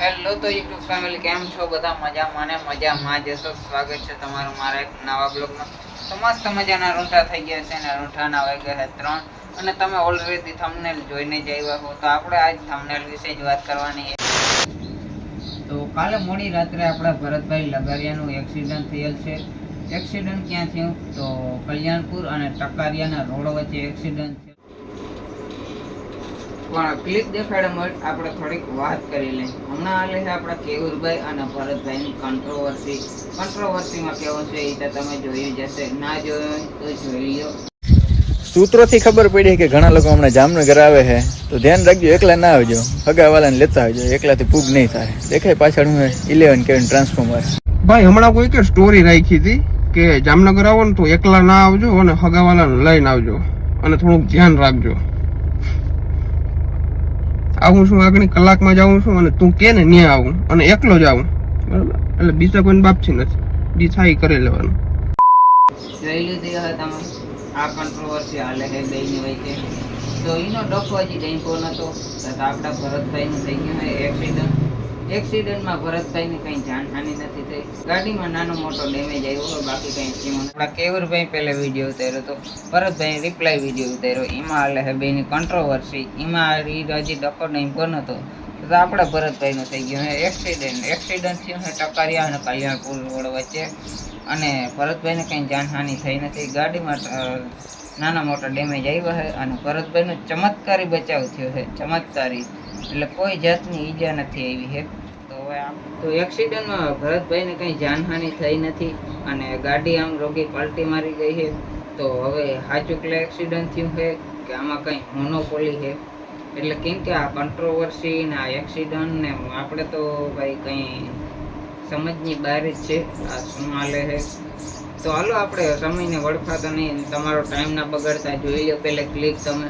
Hello તો YouTube family કેમ છો? બધા મજામાં ને મજામાં જશો સ્વાગત છે તમારું મારા એક નવા બ્લોગમાં તો મસ્ત મજાના રૂંઠા થઈ ગયા છે ને રૂંઠાના વાગ્યા છે ત્રણ. અને તમે ઓલરેડી થંબનેલ જોઈને જ આવ્યા હો, તો આપણે આજ થંબનેલ વિશે જ વાત કરવાની તો કાલે મોડી રાત્રે આપણા ભરતભાઈ લગારિયાનું એક્સિડન્ટ થયેલ છે. એક્સિડન્ટ ક્યાં થયું? તો કલ્યાણપુર અને ટકારિયાના રોડ વચ્ચે એક્સિડન્ટ પણ ક્લિપ દેખાડે મળ આપણે થોડીક વાત કરી લઈએ. હમણાં હાલે છે આપણા કેવુરભાઈ અને ભરતભાઈની કંટ્રોવર્સી કંટ્રોવર્સીમાં કેવું છે એ તમે જોયું જશે ના જોયું તો જોઈ લ્યો. સૂત્રોથી ખબર પડી કે ઘણા લોકો હમણાં જામનગર આવે છે. તો ધ્યાન રાખજો એકલા ના આવજો. હગાવાલાને લેતા આવજો. એકલાથી પૂગ નહીં થાય. દેખાય પાછળ હું ઇલેવન કેવન ટ્રાન્સફોર્મર ભાઈ હમણાં કોઈ કે સ્ટોરી રાખી હતી કે જામનગર આવો ને તો એકલા ના આવજો અને હગાવાલાને લઈને આવજો. અને થોડુંક ધ્યાન રાખજો. આવું છું આગળ કલાકમાં જાઉં છું અને તું કે ને ત્યાં આવું અને એકલો જ આવું. બરાબર? એટલે બીજા કોઈ બાપથી નથી. બી થાય કરી લેવાનું. જોઈ લીધી હવે તમે. આ કંટ્રોવર્સી હાલે છે હોય છે તો એનો ડખો હજી ડેન્કો નતો. આપણા ભરતભાઈનું થઈ ગયું એક્સિડન્ટ એક્સિડન્ટમાં ભરતભાઈને કંઈ જાનહાનિ નથી થઈ. ગાડીમાં નાનો મોટો ડેમેજ આવ્યો બાકી કંઈ થયું. આપણા કેવુરભાઈ પહેલા વીડિયો ઉતાર્યો હતો ભરતભાઈ રિપ્લાય વીડિયો ઉતાર્યો. એમાં હાલે હે બેની કોન્ટ્રોવર્સી એમાં એ હજી ટક્કર નહીં પણ હતો? તો આપણા ભરતભાઈનો થઈ ગયો હે. એક્સિડન્ટ એક્સિડન્ટ થયું છે ટકારિયા અને કલ્યાણપુર રોડ વચ્ચે. અને ભરતભાઈને કંઈ જાનહાનિ થઈ નથી. ગાડીમાં નાના મોટા ડેમેજ આવ્યા છે અને ભરતભાઈનો ચમત્કારી બચાવ થયો છે. ચમત્કારી. એટલે કોઈ જાતની ઈજા નથી આવી છે તો હવે આમ તો એક્સિડન્ટમાં ભરતભાઈને કંઈ જાનહાનિ થઈ નથી અને ગાડી આમ રોગી પલટી મારી ગઈ છે. તો હવે હાચુકલે એક્સિડન્ટ થયું છે કે આમાં કંઈ મોનોપોલી છે? એટલે કેમ કે આ કંટ્રોવર્સી ને આ એક્સિડન્ટ ને આપણે તો ભાઈ કંઈ સમજની બહાર જ છે. આ શું હાલે છે. તો હાલો આપણે સમયને વળખાતા નહીં તમારો ટાઈમ ના બગાડતા જોઈ લો પેલે ક્લિક તમે.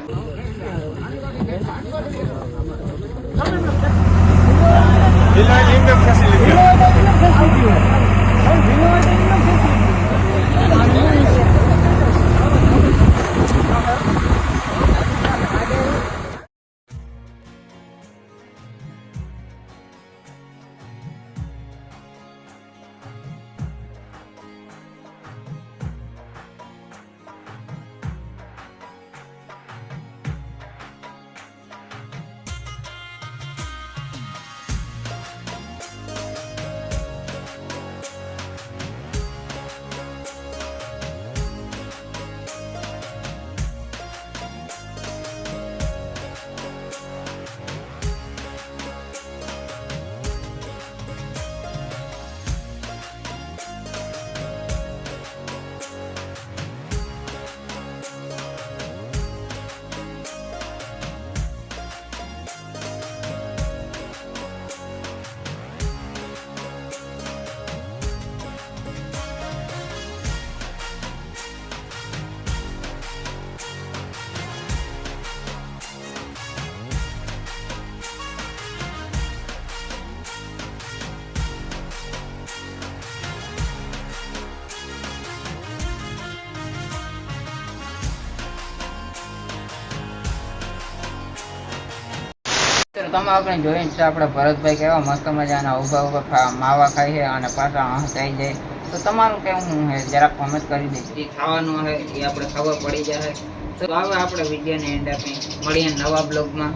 તો તમે આપણે જોઈને છે, આપણે ભરતભાઈ કેવા મસ્ત મજાના ઊભા ઊભા માવા ખાય છે અને પાછા હસાઈ જાય. તો તમારું કેવું હું છે? જરાક કોમેન્ટ કરી દેજો જે ખાવાનું હે એ આપણે ખબર પડી જાય. તો હવે આપણે વિડીયોને એન્ડ આપી મળીએ નવા બ્લોગમાં.